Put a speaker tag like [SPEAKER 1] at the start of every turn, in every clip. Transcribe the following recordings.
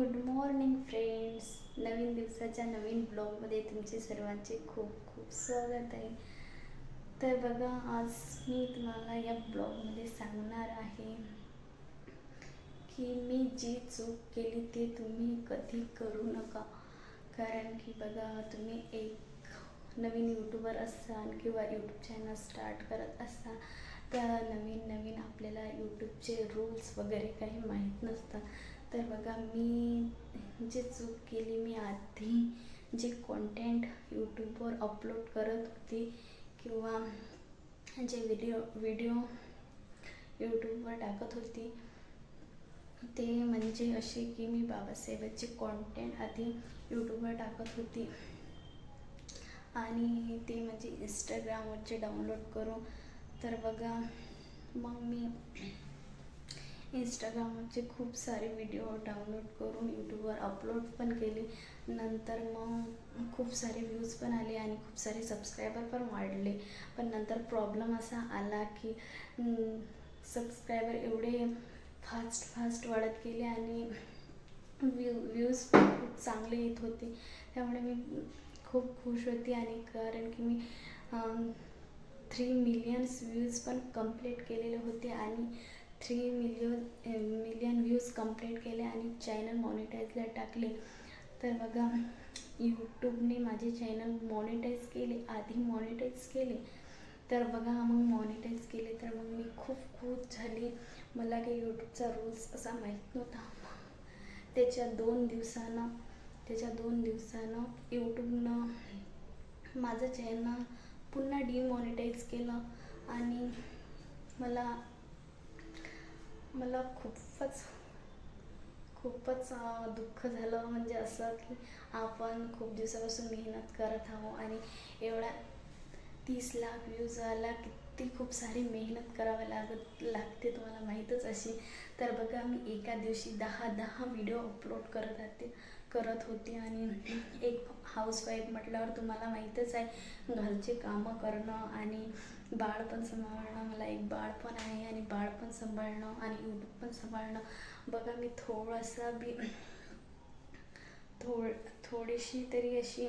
[SPEAKER 1] Good morning friends नवीन दिवसाच्या नवीन ब्लॉगमध्ये तुमचे सर्वांचे खूप खूप स्वागत आहे. तर बघा आज मी तुम्हाला या ब्लॉगमध्ये सांगणार आहे की मी जी चूक केली ते तुम्ही कधी करू नका. कारण की बघा तुम्ही एक नवीन यूट्यूबर असाल किंवा यूट्यूब चॅनल स्टार्ट करत असाल तर नवीन नवीन आपल्याला यूट्यूबचे रूल्स वगैरे काही माहीत नसतात. तर बघा मी जे चूक केली मी आधी जे कॉन्टेंट यूट्यूबवर अपलोड करत होती किंवा जे व्हिडिओ व्हिडिओ यूट्यूबवर टाकत होती ते म्हणजे असे की मी बाबासाहेबांचे कॉन्टेंट आधी यूट्यूबवर टाकत होती. आणि ते म्हणजे इंस्टाग्रामवरचे डाउनलोड करून तर बघा मग मी इंस्टाग्रामचे खूप सारे व्हिडिओ डाउनलोड करून यूट्यूबवर अपलोड पण केले. नंतर मग खूप सारे व्ह्यूज पण आले आणि खूप सारे सबस्क्रायबर पण वाढले. पण नंतर प्रॉब्लेम असा आला की सबस्क्रायबर एवढे फास्ट फास्ट वाढत गेले आणि व्यू व्ह्यूज पण खूप चांगले येत होते. त्यामुळे मी खूप खुश होती आणि कारण की मी थ्री मिलियन्स व्ह्यूज पण कंप्लीट केलेले होते आणि three million million views complete केले आणि चॅनल मॉनिटाईजला टाकले. तर बघा यूट्यूबने माझे चॅनल मॉनिटाईज केले आधी मॉनिटाईज केले. तर बघा मग मॉनिटाईज केले. तर मग मी खूप खुश झाली. मला काही यूट्यूबचा रूल्स असा माहीत नव्हता. त्याच्या दोन दिवसानं त्याच्या दोन दिवसानं यूट्यूबनं माझं चॅनल पुन्हा डिमॉनिटाईज केलं. आणि मला मला खूपच खूपच दुःख झालं. म्हणजे असं की आपण खूप दिवसापासून मेहनत करत आहो आणि एवढा तीस लाख व्ह्यूज आला किती खूप सारी मेहनत करावी लागत लागते तुम्हाला माहीतच अशी तर बघा मी एका दिवशी दहा दहा व्हिडिओ अपलोड करत राहते. करत होती आणि एक हाऊसवाईफ म्हटल्यावर तुम्हाला माहीतच आहे घरचे कामं करणं आणि बाळ पण सांभाळणं मला एक बाळ पण आहे आणि बाळ पण सांभाळणं आणि यूट्यूब पण सांभाळणं. बघा मी थोडासा बी थोड थोडीशी तरी अशी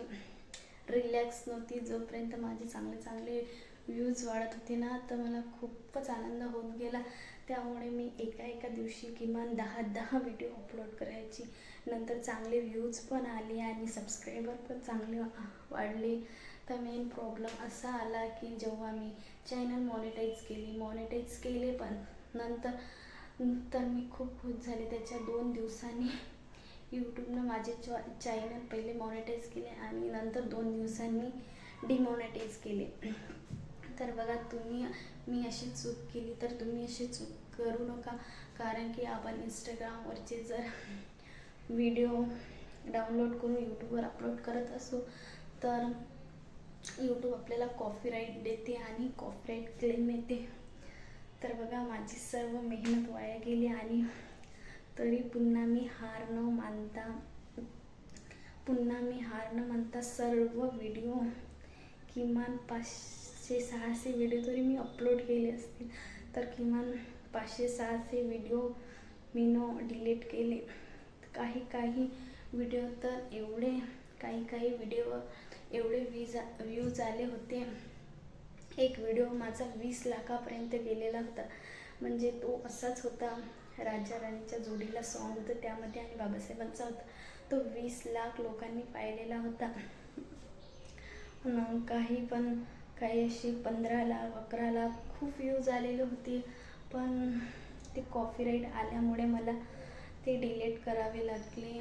[SPEAKER 1] रिलॅक्स नव्हती. जोपर्यंत माझे चांगले चांगले व्ह्यूज वाढत होते ना तर मला खूपच आनंद होत गेला. त्यामुळे मी एका एका दिवशी किमान दहा दहा व्हिडिओ अपलोड करायची. नंतर चांगले व्ह्यूज पण आले आणि सबस्क्रायबर पण चांगले वाढले. तर मेन प्रॉब्लेम असा आला की जेव्हा मी चॅनल मॉनिटाईज केली मॉनिटाईज केले पण नंतर तर मी खूप खुश झाले. त्याच्या दोन दिवसांनी यूट्यूबनं माझे चॉ चॅनल पहिले मॉनिटाईज केले आणि नंतर दोन दिवसांनी डिमॉनिटाईज केले. तर बघा तुम्ही मी अशी चूक केली तर तुम्ही अशी चूक करू नका. कारण की आपण इंस्टाग्रामवरचे जर व्हिडिओ डाउनलोड करून यूट्यूबवर अपलोड करत असू तर यूट्यूब आपल्याला कॉपीराईट देते आणि कॉपीराईट क्लेम येते. तर बघा माझी सर्व मेहनत वाया गेली आणि तरी पुन्हा मी हार न मानता पुन्हा मी हार न मानता सर्व व्हिडिओ किमान पाचशे सहाशे व्हिडिओ तरी मी अपलोड केले असतील. तर किमान पाचशे सहाशे व्हिडिओ मी न डिलीट केले. काही काही व्हिडिओ तर एवढे काही काही व्हिडिओ एवढे व्हीज व्ह्यूज आले होते. एक व्हिडिओ माझा वीस लाखापर्यंत गेलेला होता. म्हणजे तो असाच होता. राजा राणीच्या जोडीला सॉन्ग होतं. त्यामध्ये आणि बाबासाहेबांचा होता. तो वीस लाख लोकांनी पाहिलेला होता. काही पण काही अशी पंधरा लाख अकरा लाख खूप व्ह्यूज आलेले होते. पण ते कॉपीराईट आल्यामुळे मला ते डिलीट करावे लागले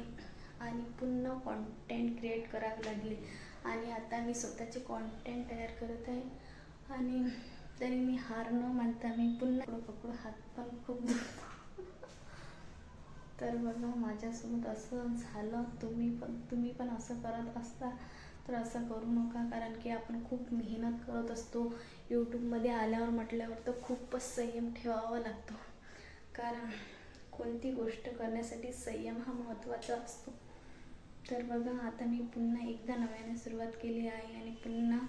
[SPEAKER 1] आणि पुन्हा कॉन्टेंट क्रिएट करावे लागले. आणि आता मी स्वतःचे कॉन्टेंट तयार करत आहे. आणि तरी मी हार न मानता मी पुन्हा पकडू पकडू हात पण खूप तर बघा माझ्यासोबत असं झालं. तुम्ही पण तुम्ही पण असं करत असता. तर असं करू नका कारण की आपण खूप मेहनत करत असतो. यूट्यूबमध्ये आल्यावर म्हटल्यावर तर खूपच संयम ठेवावा लागतो. कारण कोणती गोष्ट करण्यासाठी संयम हा महत्त्वाचा असतो. तर बघा आता मी पुन्हा एकदा नव्याने सुरुवात केली आहे आणि पुन्हा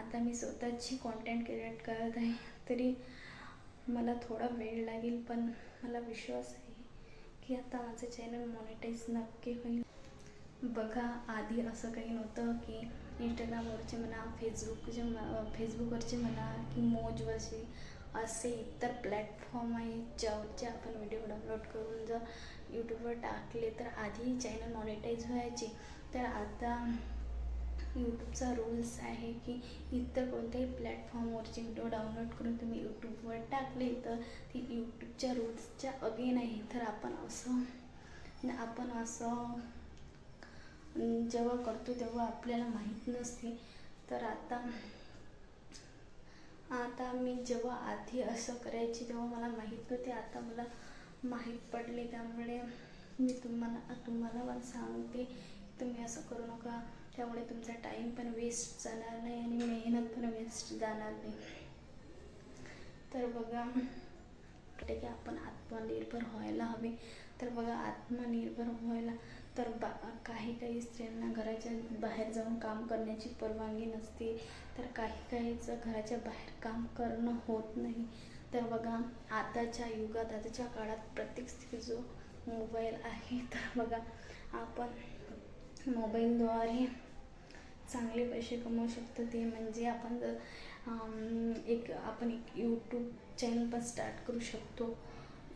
[SPEAKER 1] आता मी स्वतःची कॉन्टेंट क्रिएट करत आहे. तरी मला थोडा वेळ लागेल पण मला विश्वास आहे की आता माझं चॅनल मॉनिटाईज नक्की होईल. बघा आधी असं काही नव्हतं की इंस्टाग्रामवरचे म्हणा फेसबुकचे म्हणा फेसबुकवरचे म्हणा की मोजवरचे असे इतर प्लॅटफॉर्म आहेत ज्यावरचे आपण व्हिडिओ डाउनलोड करून जर यूट्यूबवर टाकले तर आधी चॅनल मॉनिटाईज व्हायचे. तर आता यूट्यूबचा रूल्स आहे की इतर कोणत्याही प्लॅटफॉर्मवरचे व्हिडिओ डाउनलोड करून तुम्ही यूट्यूबवर टाकले तर ती यूट्यूबच्या रूल्सच्या अगेन आहे. तर आपण असं आपण असं जेव्हा करतो तेव्हा आपल्याला माहीत नसते. तर आता आता मी जेव्हा आधी असं करायची तेव्हा मला माहीत नव्हते आता मला माहीत पडले. त्यामुळे मी तुम्हाला तुम्हाला पण सांगते की तुम्ही असं करू नका. त्यामुळे तुमचा टाईम पण वेस्ट जाणार नाही आणि मेहनत पण वेस्ट जाणार नाही. तर बघा वाटते की आपण आत्मनिर्भर व्हायला हवे. तर बघा आत्मनिर्भर व्हायला तर बा काही काही स्त्रियांना घराच्या बाहेर जाऊन काम करण्याची परवानगी नसते. तर काही काहीचं घराच्या बाहेर काम करणं होत नाही. तर बघा आताच्या युगात आताच्या काळात प्रत्येक स्त्री जो मोबाईल आहे तर बघा आपण मोबाईलद्वारे चांगले पैसे कमवू शकतो. ते म्हणजे आपण जर एक आपण एक यूट्यूब चॅनल पण स्टार्ट करू शकतो.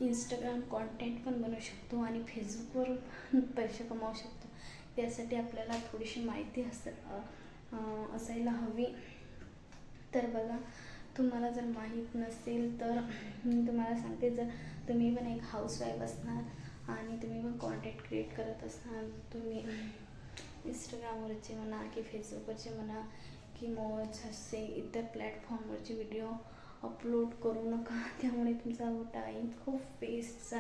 [SPEAKER 1] इंस्टाग्राम कॉन्टेंट पण बनवू शकतो आणि फेसबुकवर पण पैसे कमावू शकतो. त्यासाठी आपल्याला थोडीशी माहिती अस असायला हवी. तर बघा तुम्हाला जर माहीत नसेल तर मी तुम्हाला सांगते जर तुम्ही पण एक हाऊसवाईफ असणार आणि तुम्ही पण कॉन्टेंट क्रिएट करत असणार तुम्ही इंस्टाग्रामवरचे म्हणा की फेसबुकवरचे म्हणा की मोज असे इतर प्लॅटफॉर्मवरचे व्हिडिओ अपलोड करू नका. त्यामुळे तुमचा टाईम खूप वेस्ट झाला.